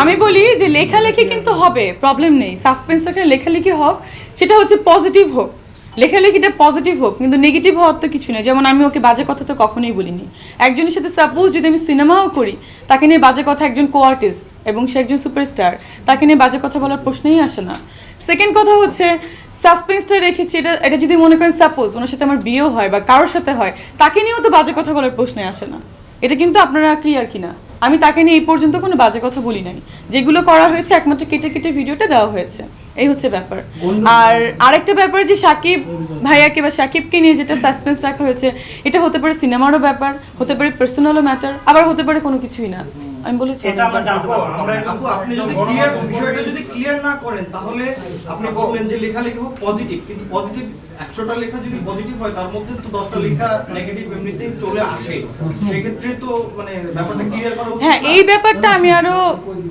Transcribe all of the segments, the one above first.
আমি বলি যে লেখালেখি কিন্তু হবে প্রবলেম নেই। সাসপেন্স লেখালেখি হোক সেটা হচ্ছে পজিটিভ হোক। লেখালেখিটা পজিটিভ হোক কিন্তু নেগেটিভ হওয়ার তো কিছু নেই। যেমন আমি ওকে বাজে কথা তো কখনোই বলিনি। একজনের সাথে সাপোজ যদি আমি সিনেমাও করি তাকে নিয়ে বাজে কথা একজন কো আর্টিস্ট এবং সে একজন সুপারস্টার তাকে নিয়ে বাজে কথা বলার প্রশ্নেই আসে না। সেকেন্ড কথা হচ্ছে সাসপেন্সটা রেখেছি এটা এটা যদি মনে করেন সাপোজ ওনার সাথে আমার বিয়েও হয় বা কারোর সাথে হয় তাকে নিয়েও তো বাজে কথা বলার প্রশ্নে আসে না। এটা কিন্তু আপনারা ক্লিয়ার কিনা? আমি তাকে নিয়ে এই পর্যন্ত কোনো বাজে কথা বলি নাই। যেগুলো করা হয়েছে একমাত্র কেটে কেটে ভিডিওটা দেওয়া হয়েছে। এই হচ্ছে ব্যাপার। আর আরেকটা ব্যাপার যে সাকিব ভাইয়াকে বা সাকিবকে নিয়ে যেটা সাসপেন্স রাখা হয়েছে এটা হতে পারে সিনেমারও ব্যাপার হতে পারে পার্সোনালও ম্যাটার আবার হতে পারে কোনো কিছুই না। আমি বলেছি এটা আমরা জানব আমরা আপু আপনি যদি ক্লিয়ার বিষয়টা যদি ক্লিয়ার না করেন তাহলে আপনি বললেন যে লেখালেখি হোক পজিটিভ কিন্তু পজিটিভ একশোটা লেখা যদি পজিটিভ হয় তার মধ্যে তো দশটা লেখা নেগেটিভ এমনিতেই চলে আসে। সেক্ষেত্রে তো মানে ব্যাপারটা ক্লিয়ার করা হ্যাঁ এই ব্যাপারটা আমি আরও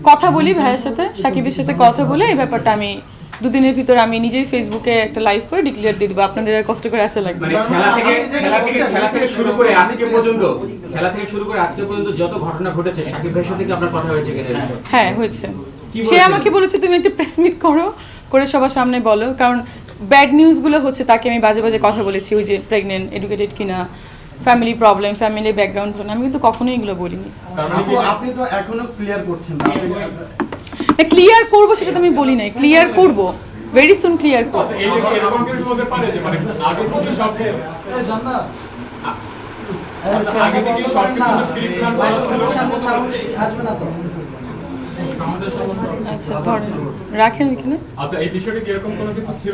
কথা বলি ভাইয়ের সাথে সাকিবের সাথে কথা বলে এই ব্যাপারটা আমি দুদিনের ভিতর আমি নিজেই ফেসবুকে একটা লাইভ করে ডিক্লেয়ার দিয়ে দেবো। আপনাদের আর কষ্ট করে আসা লাগবে মানে খেলা থেকে খেলা থেকে খেলা থেকে শুরু করে আজকে পর্যন্ত খেলা থেকে শুরু করে আজকে পর্যন্ত যত ঘটনা ঘটেছে সাকিব ভাইয়ের সাথে কি আপনার কথা হয়েছে কিনা হ্যাঁ হয়েছে। সে আমাকে বলেছে তুমি একটা প্রেস মিট করো করে সবার সামনে বলো। কারণ ব্যাড নিউজগুলো হচ্ছে তাকে আমি বাজে বাজে কথা বলেছি ওই যে প্রেগনেন্ট এডুকেটেড কিনা ফ্যামিলি প্রবলেম ফ্যামিলি ব্যাকগ্রাউন্ড আমি কিন্তু কখনোই এগুলো বলিনি। আপনি তো এখনও ক্লিয়ার করছেন না। ক্লিয়ার করব সেটা তো আমি বলি নাই। ক্লিয়ার করব। ভেরি সুন ক্লিয়ার করব। এই যে এরকম কিছু হতে পারে যে মানে আগে থেকে সব আচ্ছা, আগে থেকে সব কিছু প্রি প্ল্যান করা ছিল। আসবে না তো। আচ্ছা ধরেন রাখেন এখানে। আচ্ছা এই বিষয়টা কি এরকম কোনো? কিছু ছিল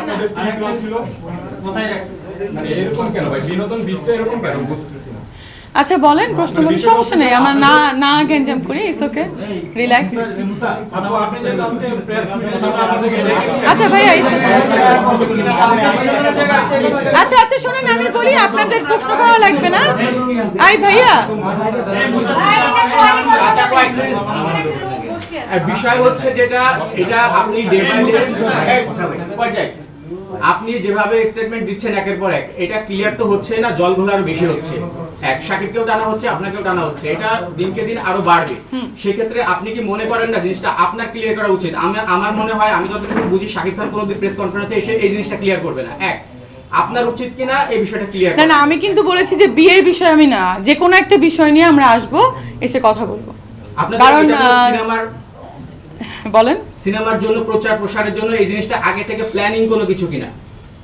আপনাদের প্ল্যান ছিল? মানে এরকম কেন ভাই? বিনোদন দিকটা এরকম কেন? না আচ্ছা বলেন প্রশ্ন বলেন সমস্যা নেই আমার না না গ্যাঞ্জাম করি ইটস ওকে রিল্যাক্স আচ্ছা ভাইয়া ইটস আচ্ছা আচ্ছা শুনুন আমি বলি আপনাদের প্রশ্ন করা লাগবে না। আই ভাইয়া। বিষয় হচ্ছে যেটা এটা আপনি আপনি যেভাবে স্টেটমেন্ট দিচ্ছেন একের পর এক এটা ক্লিয়ার তো হচ্ছে না জল ঘোলার বেশি হচ্ছে। এক সাকিবকেও টানা হচ্ছে আপনাকেও টানা হচ্ছে। এটা দিনকে দিন আরও বাড়বে। সেক্ষেত্রে আপনি কি মনে করেন না জিনিসটা আপনার ক্লিয়ার করা উচিত? আমি আমার মনে হয় আমি যতটুকু বুঝি সাকিব খান কোনোদিন প্রেস কনফারেন্সে এসে এই জিনিসটা ক্লিয়ার করবে না। এক আপনার উচিত কিনা এই বিষয়টা ক্লিয়ার না না আমি কিন্তু বলেছি যে বিয়ের বিষয় আমি না। যে কোনো একটা বিষয় নিয়ে আমরা আসব এসে কথা বলব। আপনার কারণ, সিনেমার বলেন। সিনেমার জন্য প্রচার প্রসারের জন্য এই জিনিসটা আগে থেকে প্ল্যানিং কোনো কিছু কিনা?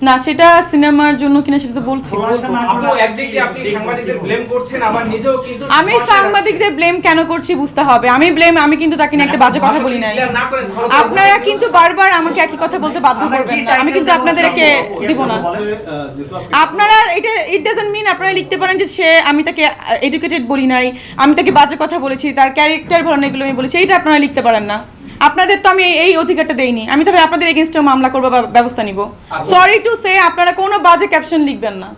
না সেটা সিনেমার জন্য কিনা সেটা তো বলছি। খোলাসা না আপু করলে একদিক দিয়ে আপনি সাংবাদিকদের ব্লেম করছেন আবার নিজেও কিন্তু আমি সাংবাদিকদের ব্লেম কেন করছি বুঝতে হবে। আমি ব্লেম আমি কিন্তু তাকে নিয়ে একটা বাজে কথা বলি নাই। আপনারা কিন্তু বারবার আমাকে একই কথা বলতে বাধ্য করবেন না। আমি কিন্তু আপনাদেরকে দিব না। আপনারা এটা ইট ডাজন্ট মিন আপনারা লিখতে পারেন যে সে আমি তাকে এডুকেটেড বলি নাই। আমি তাকে বাজে কথা বলেছি তার ক্যারেক্টার না এগুলো আমি বলেছি। এইটা আপনারা লিখতে পারেন না। আপনাদের তো আমি এই অধিকারটা দেইনি। আমি তাহলে আপনাদের এগেনস্টেও মামলা করব বা ব্যবস্থা নিব। সরি টু সে আপনারা কোনো বাজে ক্যাপশন লিখবেন না।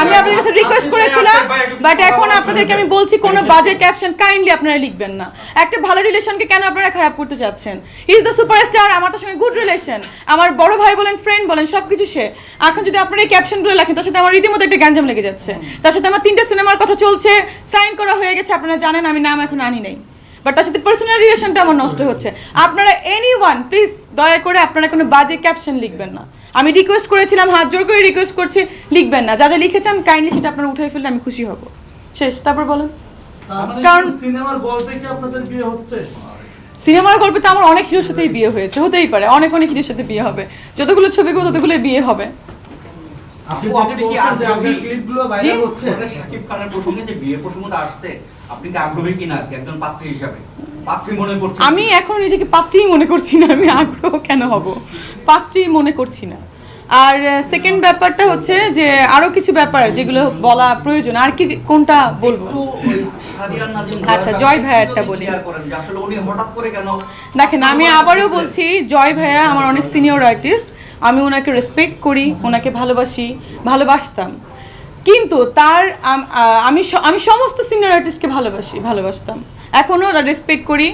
আমি আপনাদের কাছে রিকোয়েস্ট করেছিলাম বাট এখন আপনাদেরকে আমি বলছি কোনো বাজে ক্যাপশন কাইন্ডলি আপনারা লিখবেন না। একটা ভালো রিলেশনকে কেন আপনারা খারাপ করতে চাচ্ছেন? ইজ দ্য সুপারস্টার আমার তার সঙ্গে গুড রিলেশন আমার বড় ভাই বলেন ফ্রেন্ড বলেন সব কিছু সে। এখন যদি আপনারা এই ক্যাপশনগুলো লেখেন তার সাথে আমার রীতিমতো একটা গ্যাঞ্জাম লেগে যাচ্ছে। তার সাথে আমার তিনটা সিনেমার কথা চলছে সাইন করা হয়ে গেছে আপনারা জানেন আমি নাম এখন আনি নাই। বাট তার সাথে পার্সোনাল রিলেশনটা আমার নষ্ট হচ্ছে। আপনারা এনি ওয়ান প্লিজ দয়া করে আপনারা কোনো বাজে ক্যাপশন লিখবেন না। আমি রিকোয়েস্ট করেছিলাম হাত জোর করে রিকোয়েস্ট করছি লিখবেন না। যা যা লিখেছেন কাইন্ডলি সেটা আপনারা উঠে ফেললে আমি খুশি হব। শেষ তারপর বলেন। কারণ- কারণ সিনেমার গল্পে কি আপনাদের বিয়ে হচ্ছে? সিনেমার গল্পে তো আমার অনেক হিরোর সাথেই বিয়ে হয়েছে হতেই পারে অনেক অনেক হিরোর সাথে বিয়ে হবে। যতগুলো ছবি করব ততগুলো বিয়ে হবে। আপনি আপু, আপনি কি ক্লিপগুলো ভাইরাল হচ্ছে। শাকিব খানের প্রসঙ্গে যে বিয়ের প্রসঙ্গটা আসছে আপনি কি আগ্রহী কিনা? একজন পাত্রী হিসাবে। পাত্রী মনে আমি এখন নিজেকে পাত্রীই মনে করছি না আমি আগ্রহ কেন হব? পাত্রীই মনে করছি না। আর সেকেন্ড ব্যাপারটা হচ্ছে যে আরও কিছু ব্যাপার যেগুলো বলা প্রয়োজন। আর কি কোনটা বলব? আচ্ছা, জয় ভাইয়ারটা বলি। দেখেন আমি আবারও বলছি জয় ভাইয়া আমার অনেক সিনিয়র আর্টিস্ট আমি ওনাকে রেসপেক্ট করি ওনাকে ভালোবাসি ভালোবাসতাম। কিন্তু তার, আমি আমি সমস্ত সিনিয়র আর্টিস্টকে ভালোবাসি, ভালোবাসতাম। এখনও রেসপেক্ট করি।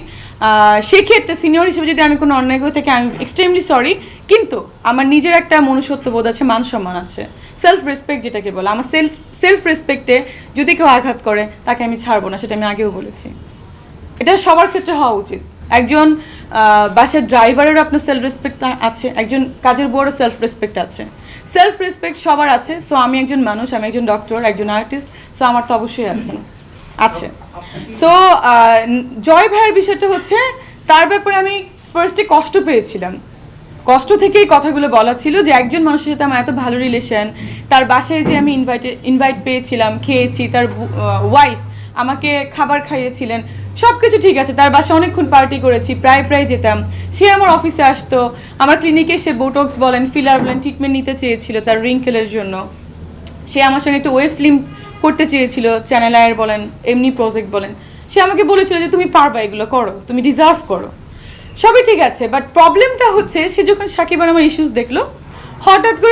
সেক্ষেত্রে সিনিয়র হিসেবে যদি আমি কোনো অন্যায় করে থাকি আমি এক্সট্রিমলি সরি কিন্তু আমার নিজের একটা মনুষ্যত্ব বোধ আছে মান সম্মান আছে। সেলফ রেসপেক্ট যেটাকে বলে, আমার সেলফ সেলফ রেসপেক্টে যদি কেউ আঘাত করে, তাকে আমি ছাড়বো না, সেটা আমি আগেও বলেছি। এটা সবার ক্ষেত্রে হওয়া উচিত। একজন বাসার ড্রাইভারেরও আপনার সেলফ রেসপেক্ট আছে, একজন কাজের বড় সেলফ রেসপেক্ট আছে। সেলফ রেসপেক্ট সবার আছে সো আমি একজন মানুষ, আমি একজন ডক্টর একজন আর্টিস্ট সো আমার তো অবশ্যই আছে। আছে। সো জয় ভাইয়ের বিষয়টা হচ্ছে, তার ব্যাপারে আমি ফার্স্টে কষ্ট পেয়েছিলাম। কষ্ট থেকেই কথাগুলো বলা ছিল যে একজন মানুষের সাথে আমার এত ভালো রিলেশন তার বাসায় যে আমি ইনভাইটে ইনভাইট পেয়েছিলাম, খেয়েছি, তার ওয়াইফ আমাকে খাবার খাইয়েছিলেন সব কিছু ঠিক আছে, তার বাসায় অনেকক্ষণ পার্টি করেছি, প্রায় প্রায় যেতাম। সে আমার অফিসে আসতো। আমার ক্লিনিকে সে বোটক্স বলেন ফিলার বলেন ট্রিটমেন্ট নিতে চেয়েছিল তার রিঙ্কেলের জন্য। সে আমার সঙ্গে একটা ওয়েব ফিল্ম করতে চেয়েছিল চ্যানেল আয়ের বলেন, এমনি প্রজেক্ট বলেন। সে আমাকে বলেছিল যে, তুমি পারবা এগুলো করো, তুমি ডিজার্ভ করো। সবই ঠিক আছে বাট প্রবলেমটা হচ্ছে, সে যখন সাকিব আর আমার ইস্যুস দেখল, হঠাৎ করে